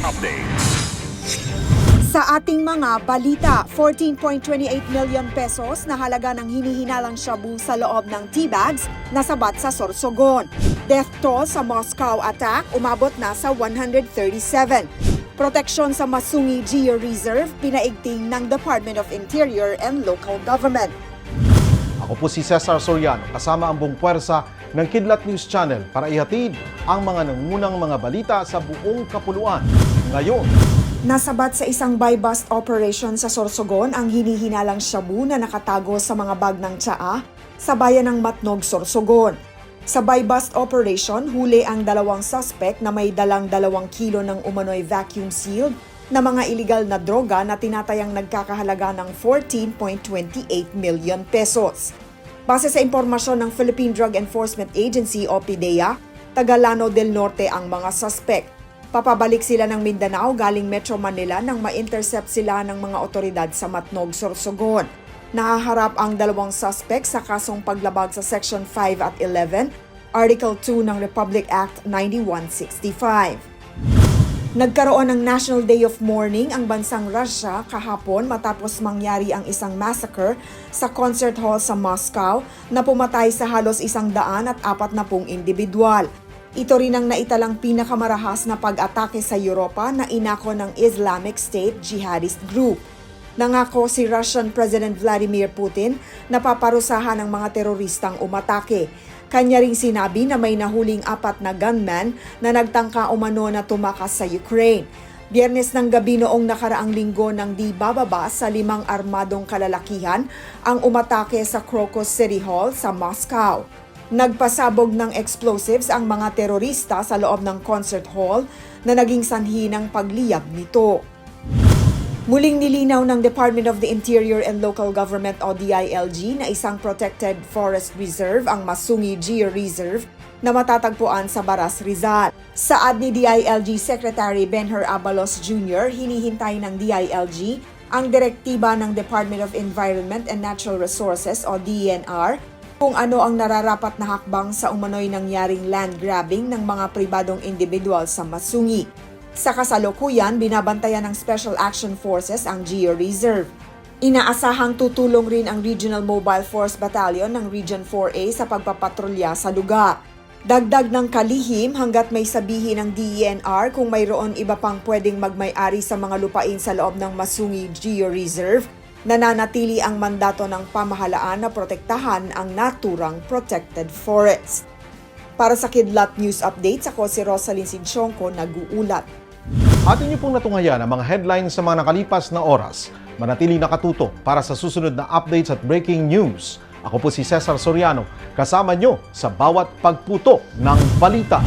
Updates. Sa ating mga balita, 14.28 million pesos na halaga ng hinihinalang shabu sa loob ng tea bags nasabat sa Sorsogon. Death toll sa Moscow attack umabot na sa 137. Proteksyon sa Masungi Geo Reserve pinaigting ng Department of Interior and Local Government. Ako po si Cesar Soriano kasama ang buong puwersa ng Kidlat News Channel para ihatid ang mga nangunang mga balita sa buong kapuluan. Ngayon, Nasabat sa isang buy-bust operation sa Sorsogon ang hinihinalang shabu na nakatago sa mga bag ng tsaa sa bayan ng Matnog, Sorsogon. Sa buy-bust operation, huli ang dalawang suspect na may dalang dalawang kilo ng umano'y vacuum-sealed na mga iligal na droga na tinatayang nagkakahalaga ng 14.28 million pesos. Base sa impormasyon ng Philippine Drug Enforcement Agency o PDEA, Tagalano del Norte ang mga suspect. Papabalik sila ng Mindanao galing Metro Manila nang ma-intercept sila ng mga otoridad sa Matnog, Sorsogon. Nahaharap ang dalawang suspect sa kasong paglabag sa Section 5 at 11, Article 2 ng Republic Act 9165. Nagkaroon ng National Day of Mourning ang bansang Russia kahapon matapos mangyari ang isang massacre sa concert hall sa Moscow na pumatay sa halos isang daan at apat na pung individual. Ito rin ang naitalang pinakamarahas na pag-atake sa Europa na inako ng Islamic State Jihadist Group. Nangako si Russian President Vladimir Putin na paparusahan ng mga teroristang umatake. Kanya ring sinabi na may nahuling apat na gunman na nagtangka umano na tumakas sa Ukraine. Biyernes ng gabi noong nakaraang linggo nang di bababa sa limang armadong kalalakihan ang umatake sa Crocus City Hall sa Moscow. Nagpasabog ng explosives ang mga terorista sa loob ng concert hall na naging sanhi ng pagliyab nito. Muling nilinaw ng Department of the Interior and Local Government o DILG na isang protected forest reserve ang Masungi Geo Reserve na matatagpuan sa Baras Rizal. Saad ni DILG Secretary Benher Abalos Jr., hinihintay ng DILG ang direktiba ng Department of Environment and Natural Resources o DENR kung ano ang nararapat na hakbang sa umano'y nangyaring land grabbing ng mga pribadong individual sa Masungi. Sa kasalukuyan, binabantayan ng Special Action Forces ang Geo Reserve. Inaasahang tutulong rin ang Regional Mobile Force Battalion ng Region 4A sa pagpapatrolya sa lugar. Dagdag ng kalihim hanggat may sabihin ng DENR kung mayroon iba pang pwedeng magmay-ari sa mga lupain sa loob ng Masungi Geo Reserve, nananatili ang mandato ng pamahalaan na protektahan ang naturang protected forest. Para sa Kidlat News Updates, ako si Rosalyn Sinchonko, nag-uulat. atin niyo pong natungayan ang mga headlines sa mga nakalipas na oras. Manatili nakatuto para sa susunod na updates at breaking news. Ako po si Cesar Soriano, kasama nyo sa bawat pagputo ng balita.